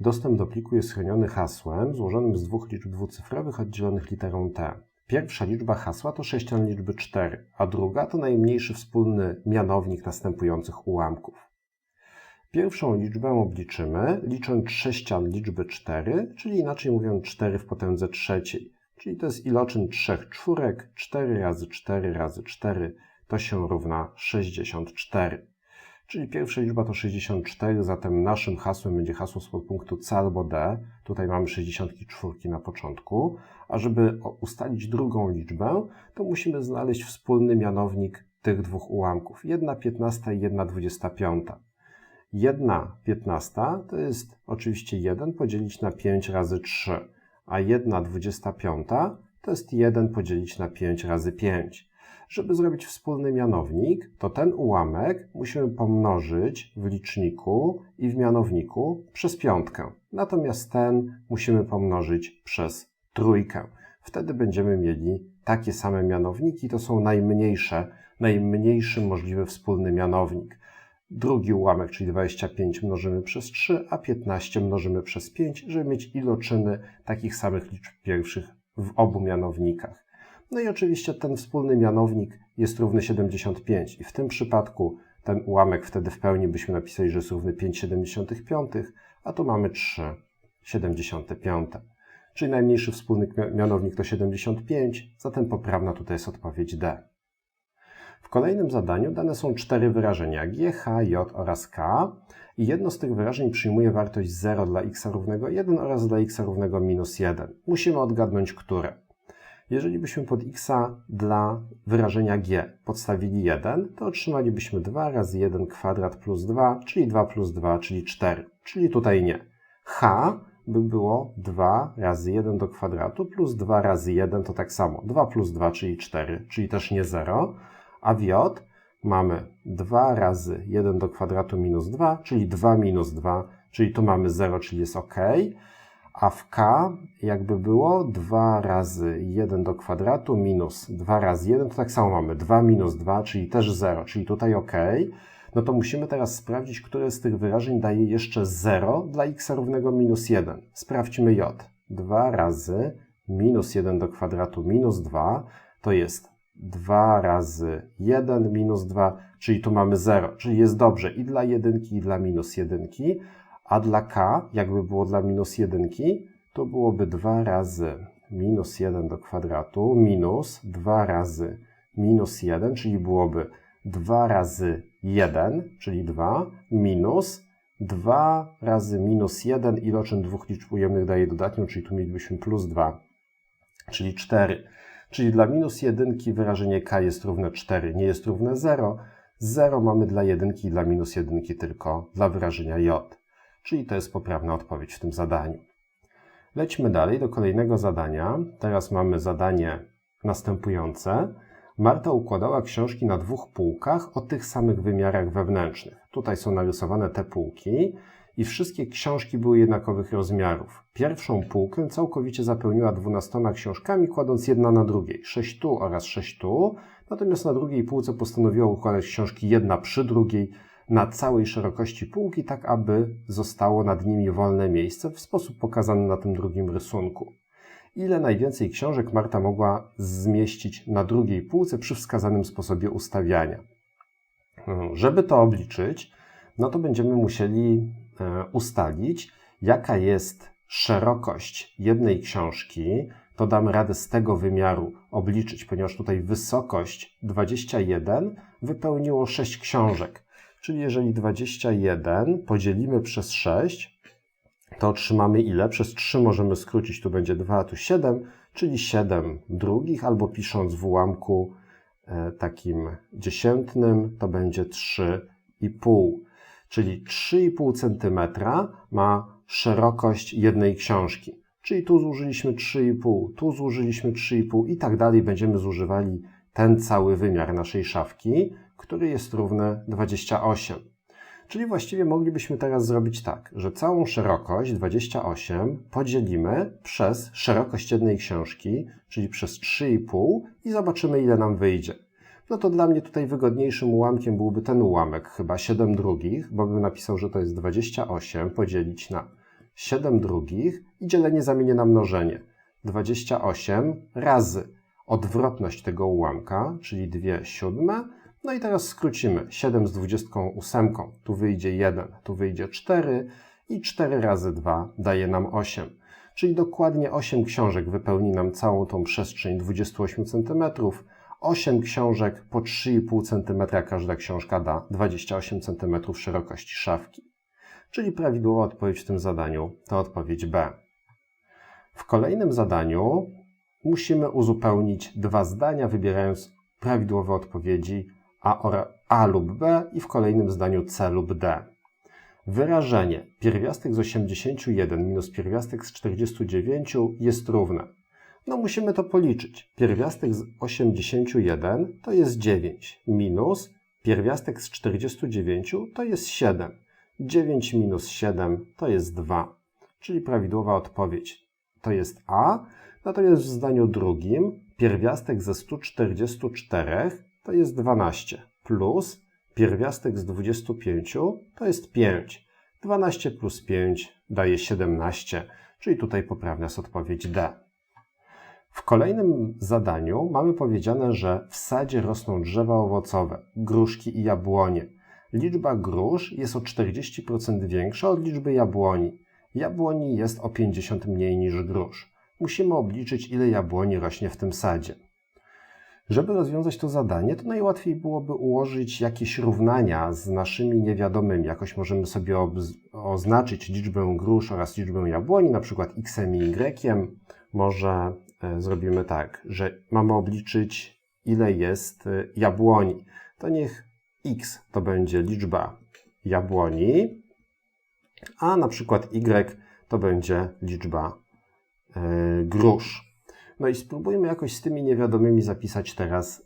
Dostęp do pliku jest chroniony hasłem złożonym z dwóch liczb dwucyfrowych oddzielonych literą T. Pierwsza liczba hasła to sześcian liczby 4, a druga to najmniejszy wspólny mianownik następujących ułamków. Pierwszą liczbę obliczymy licząc sześcian liczby 4, czyli inaczej mówiąc 4 w potędze trzeciej. Czyli to jest iloczyn trzech czwórek, 4 razy 4 razy 4 to się równa 64. Czyli pierwsza liczba to 64, zatem naszym hasłem będzie hasło z podpunktu C albo D. Tutaj mamy 64 na początku. A żeby ustalić drugą liczbę, to musimy znaleźć wspólny mianownik tych dwóch ułamków. 1 15 i 1 25. 1 15 to jest oczywiście 1 podzielić na 5 razy 3, a 1 25 to jest 1 podzielić na 5 razy 5. Żeby zrobić wspólny mianownik, to ten ułamek musimy pomnożyć w liczniku i w mianowniku przez piątkę. Natomiast ten musimy pomnożyć przez trójkę. Wtedy będziemy mieli takie same mianowniki. To są najmniejsze, najmniejszy możliwy wspólny mianownik. Drugi ułamek, czyli 25 mnożymy przez 3, a 15 mnożymy przez 5, żeby mieć iloczyny takich samych liczb pierwszych w obu mianownikach. No i oczywiście ten wspólny mianownik jest równy 75 i w tym przypadku ten ułamek wtedy w pełni byśmy napisali, że jest równy 5,75, a tu mamy 3,75. Czyli najmniejszy wspólny mianownik to 75, zatem poprawna tutaj jest odpowiedź D. W kolejnym zadaniu dane są cztery wyrażenia G, H, J oraz K i jedno z tych wyrażeń przyjmuje wartość 0 dla x równego 1 oraz dla x równego minus 1. Musimy odgadnąć, które. Jeżeli byśmy pod x dla wyrażenia g podstawili 1, to otrzymalibyśmy 2 razy 1 kwadrat plus 2, czyli 2 plus 2, czyli 4. Czyli tutaj nie. h by było 2 razy 1 do kwadratu plus 2 razy 1 to tak samo. 2 plus 2, czyli 4, czyli też nie 0. A w j mamy 2 razy 1 do kwadratu minus 2, czyli 2 minus 2, czyli tu mamy 0, czyli jest ok a w k jakby było 2 razy 1 do kwadratu minus 2 razy 1, to tak samo mamy 2 minus 2, czyli też 0, czyli tutaj ok. No to musimy teraz sprawdzić, które z tych wyrażeń daje jeszcze 0 dla x równego minus 1. Sprawdźmy j. 2 razy minus 1 do kwadratu minus 2 to jest 2 razy 1 minus 2, czyli tu mamy 0, czyli jest dobrze i dla jedynki, i dla minus jedynki a dla k, jakby było dla minus jedynki, to byłoby 2 razy minus 1 do kwadratu minus 2 razy minus 1, czyli byłoby 2 razy 1, czyli 2, minus 2 razy minus 1, iloczyn dwóch liczb ujemnych daje dodatnią, czyli tu mielibyśmy plus 2, czyli 4. Czyli dla minus 1 wyrażenie k jest równe 4, nie jest równe 0. 0 mamy dla 1 i dla minus 1 tylko dla wyrażenia j czyli to jest poprawna odpowiedź w tym zadaniu. Lećmy dalej do kolejnego zadania. Teraz mamy zadanie następujące. Marta układała książki na dwóch półkach o tych samych wymiarach wewnętrznych. Tutaj są narysowane te półki i wszystkie książki były jednakowych rozmiarów. Pierwszą półkę całkowicie zapełniła dwunastoma książkami, kładąc jedna na drugiej, sześć tu oraz sześć tu, natomiast na drugiej półce postanowiła układać książki jedna przy drugiej, na całej szerokości półki, tak aby zostało nad nimi wolne miejsce w sposób pokazany na tym drugim rysunku. Ile najwięcej książek Marta mogła zmieścić na drugiej półce przy wskazanym sposobie ustawiania? Żeby to obliczyć, no to będziemy musieli e, ustalić, jaka jest szerokość jednej książki, to damy radę z tego wymiaru obliczyć, ponieważ tutaj wysokość 21 wypełniło 6 książek. Czyli jeżeli 21 podzielimy przez 6, to otrzymamy ile? Przez 3 możemy skrócić, tu będzie 2, a tu 7, czyli 7 drugich, albo pisząc w ułamku e, takim dziesiętnym, to będzie 3,5. Czyli 3,5 cm ma szerokość jednej książki. Czyli tu zużyliśmy 3,5, tu zużyliśmy 3,5 i tak dalej będziemy zużywali ten cały wymiar naszej szafki który jest równy 28. Czyli właściwie moglibyśmy teraz zrobić tak, że całą szerokość 28 podzielimy przez szerokość jednej książki, czyli przez 3,5 i zobaczymy ile nam wyjdzie. No to dla mnie tutaj wygodniejszym ułamkiem byłby ten ułamek, chyba 7 drugich, bo bym napisał, że to jest 28 podzielić na 7 drugich i dzielenie zamienię na mnożenie. 28 razy odwrotność tego ułamka, czyli 2 siódme. No i teraz skrócimy 7 z 28. Tu wyjdzie 1, tu wyjdzie 4 i 4 razy 2 daje nam 8. Czyli dokładnie 8 książek wypełni nam całą tą przestrzeń 28 cm. 8 książek po 3,5 cm każda książka da 28 cm szerokości szafki. Czyli prawidłowa odpowiedź w tym zadaniu to odpowiedź B. W kolejnym zadaniu musimy uzupełnić dwa zdania, wybierając prawidłowe odpowiedzi A, A lub B i w kolejnym zdaniu C lub D. Wyrażenie pierwiastek z 81 minus pierwiastek z 49 jest równe. No musimy to policzyć. Pierwiastek z 81 to jest 9 minus pierwiastek z 49 to jest 7. 9 minus 7 to jest 2. Czyli prawidłowa odpowiedź to jest A. Natomiast w zdaniu drugim pierwiastek ze 144 to jest 12 plus pierwiastek z 25 to jest 5. 12 plus 5 daje 17, czyli tutaj poprawna jest odpowiedź D. W kolejnym zadaniu mamy powiedziane, że w sadzie rosną drzewa owocowe, gruszki i jabłonie. Liczba grusz jest o 40% większa od liczby jabłoni. Jabłoni jest o 50 mniej niż grusz. Musimy obliczyć, ile jabłoni rośnie w tym sadzie. Żeby rozwiązać to zadanie, to najłatwiej byłoby ułożyć jakieś równania z naszymi niewiadomymi. Jakoś możemy sobie oznaczyć liczbę grusz oraz liczbę jabłoni, na przykład x i y. Może e, zrobimy tak, że mamy obliczyć, ile jest e, jabłoni. To niech x to będzie liczba jabłoni, a na przykład y to będzie liczba e, grusz. No i spróbujmy jakoś z tymi niewiadomymi zapisać teraz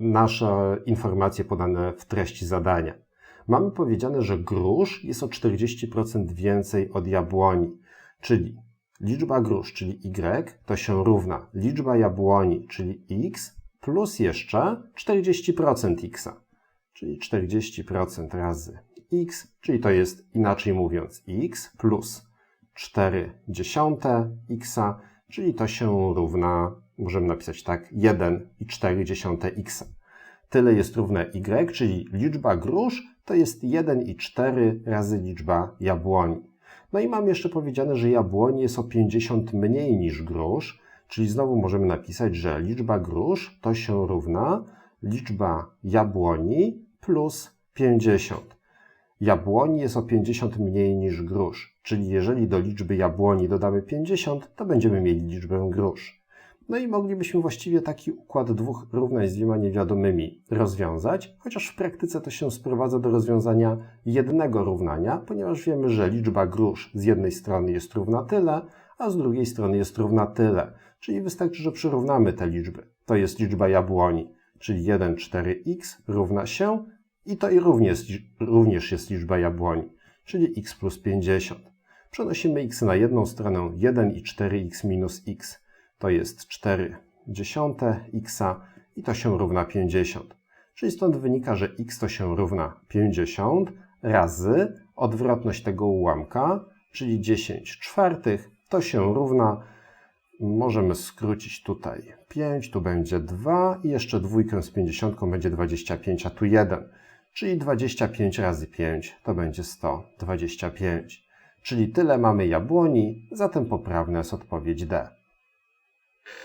nasze informacje podane w treści zadania. Mamy powiedziane, że grusz jest o 40% więcej od jabłoni, czyli liczba grusz, czyli y, to się równa liczba jabłoni, czyli x, plus jeszcze 40% x, czyli 40% razy x, czyli to jest inaczej mówiąc x plus 4 dziesiąte x, czyli to się równa, możemy napisać tak, 1,4x. Tyle jest równe y, czyli liczba grusz to jest 1,4 razy liczba jabłoni. No i mam jeszcze powiedziane, że jabłoni jest o 50 mniej niż grusz, czyli znowu możemy napisać, że liczba grusz to się równa liczba jabłoni plus 50 jabłoni jest o 50 mniej niż grusz, czyli jeżeli do liczby jabłoni dodamy 50, to będziemy mieli liczbę grusz. No i moglibyśmy właściwie taki układ dwóch równań z dwiema niewiadomymi rozwiązać, chociaż w praktyce to się sprowadza do rozwiązania jednego równania, ponieważ wiemy, że liczba grusz z jednej strony jest równa tyle, a z drugiej strony jest równa tyle. Czyli wystarczy, że przyrównamy te liczby. To jest liczba jabłoni, czyli 1, 4x równa się i to i również, również jest liczba jabłoni, czyli x plus 50. Przenosimy x na jedną stronę 1 i 4x minus x. To jest 4 dziesiąte x i to się równa 50. Czyli stąd wynika, że x to się równa 50 razy odwrotność tego ułamka, czyli 10 czwartych, to się równa, możemy skrócić tutaj 5, tu będzie 2 i jeszcze dwójkę z 50 będzie 25, a tu 1 czyli 25 razy 5 to będzie 125. Czyli tyle mamy jabłoni, zatem poprawna jest odpowiedź D.